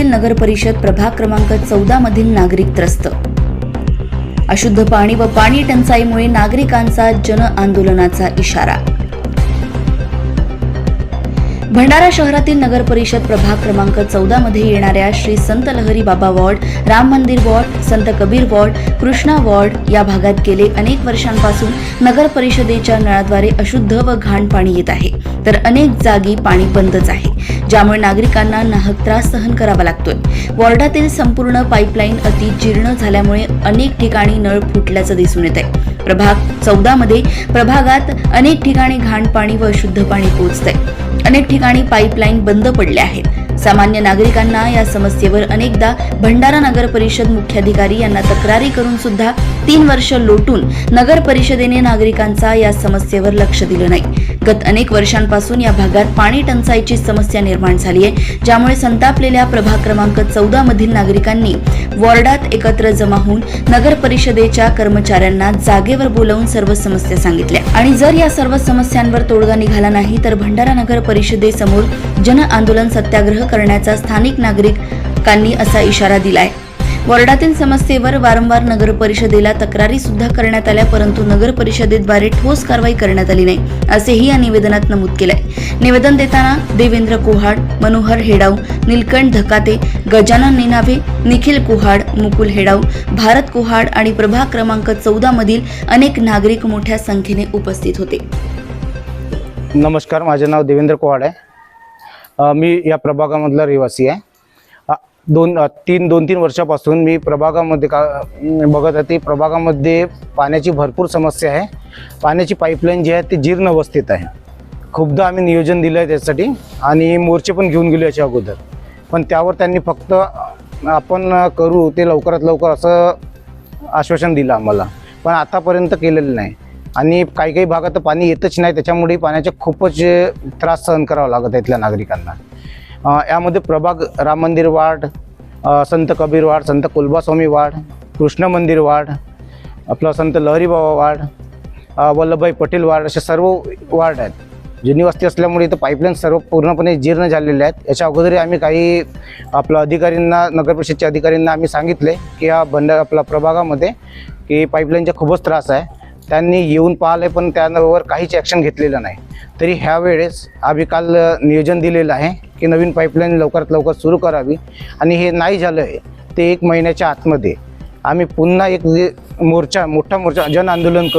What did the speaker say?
शहरातील नगरपरिषद प्रभाग क्रमांक चौदा मधील नागरिक त्रस्त. अशुद्ध पाणी व पाणी टंचाईमुळे नागरिकांचा जन आंदोलनाचा इशारा. भंडारा शहरातील नगर परिषद प्रभाग क्रमांक चौदा मध्ये येणाऱ्या श्री संत लहरी बाबा वॉर्ड राम मंदिर वॉर्ड संत कबीर वॉर्ड कृष्णा वॉर्ड या भागात गेले अनेक वर्षांपासून नगर परिषदेच्या नळाद्वारे अशुद्ध व घाण पाणी येत आहे. तर अनेक जागी पाणी बंदच आहे. ज्यामुळे नागरिकांना नाहक त्रास सहन करावा लागतोय. वॉर्डातील संपूर्ण पाईपलाईन अति जीर्ण झाल्यामुळे अनेक ठिकाणी नळ फुटल्याचं दिसून येत आहे प्रभाग चौदा मध्ये प्रभागात अनेक ठिकाणी घाण पाणी व शुद्ध पाणी पोहोचतंय. अनेक ठिकाणी पाईपलाईन बंद पडल्या आहेत. सामान्य नागरिकांना या समस्येवर अनेकदा भंडारा नगर परिषद मुख्याधिकारी यांना तक्रारी करून सुद्धा तीन वर्ष लोटून नगर परिषदेने नागरिकांचा या समस्येवर लक्ष दिलं नाही. गत अनेक वर्षांपासून या भागात पाणी टंचाईची समस्या निर्माण झाली आहे ज्यामुळे संतापलेल्या प्रभाग क्रमांक चौदा मधील नागरिकांनी वॉर्डात एकत्र जमा होऊन नगर परिषदेच्या कर्मचाऱ्यांना जागेवर बोलावून सर्व समस्या सांगितल्या. आणि जर या सर्व समस्यांवर तोडगा निघाला नाही तर भंडारा नगर परिषदेसमोर जन आंदोलन सत्याग्रह करण्याचा स्थानिक नागरिकांनी असा इशारा दिलाय. वॉर्डातील समस्येवर वारंवार नगर परिषदेला तक्रारी सुद्धा करण्यात आल्या परंतु नगर परिषदेद्वारे ठोस कारवाई करण्यात आली नाही असेही या निवेदनात नमूद केलंय. निवेदन देताना देवेंद्र कोहाड मनोहर हेडाव निलकंठ धकाते गजानन निनावे निखिल कुहाड मुकुल हेडाव भारत कोहाड आणि प्रभाग क्रमांक चौदा मधील अनेक नागरिक मोठ्या संख्येने उपस्थित होते. नमस्कार माझे नाव देवेंद्र कोहाड आहे. मी या प्रभागामधला रहिवासी आहे. दोन तीन दोन तीन वर्षापासून मी प्रभागामध्ये का बघत आहे ते प्रभागामध्ये पाण्याची भरपूर समस्या आहे. पाण्याची पाईपलाईन जी आहे ती जीर्ण अवस्थेत आहे. खूपदा आम्ही नियोजन दिलं आहे त्यासाठी आणि मोर्चे पण घेऊन गेलो याच्या अगोदर. पण त्यावर त्यांनी फक्त आपण करू ते लवकरात लवकर असं आश्वासन दिलं आम्हाला. पण आतापर्यंत केलेलं नाही. आणि काही काही भागात तर पाणी येतच नाही त्याच्यामुळे पाण्याचे खूपच त्रास सहन करावा लागत आहे इथल्या नागरिकांना. यामध्ये प्रभाग राम मंदिर वार्ड संत कबीर वार्ड संत कुलबास्वामी वाढ कृष्ण मंदिर वाढ आपलं संत लहरीबाबा वाड वल्लभभाई पटेल वार्ड असे सर्व वार्ड आहेत. जुनी वस्ती असल्यामुळे इथं पाईपलाईन सर्व पूर्णपणे जीर्ण झालेले आहेत. याच्या अगोदरही आम्ही काही आपल्या अधिकाऱ्यांना नगर परिषदच्या अधिकाऱ्यांना आम्ही सांगितले की या बंड आपल्या प्रभागामध्ये की पाईपलाईनचा खूपच त्रास आहे. त्यांनी येऊन पाहिलं पण त्यावर काहीच ॲक्शन घेतलेलं नाही. तरी ह्या वेळेस आम्ही काल नियोजन दिलेलं आहे की नवीन पाईपलाईन लवकरात लवकर सुरू करावी. आणि हे नाही झालं आहे ते एक महिन्याच्या आतमध्ये. आम्ही पुन्हा एक जे मोर्चा मोठा मोर्चा जन आंदोलन करू.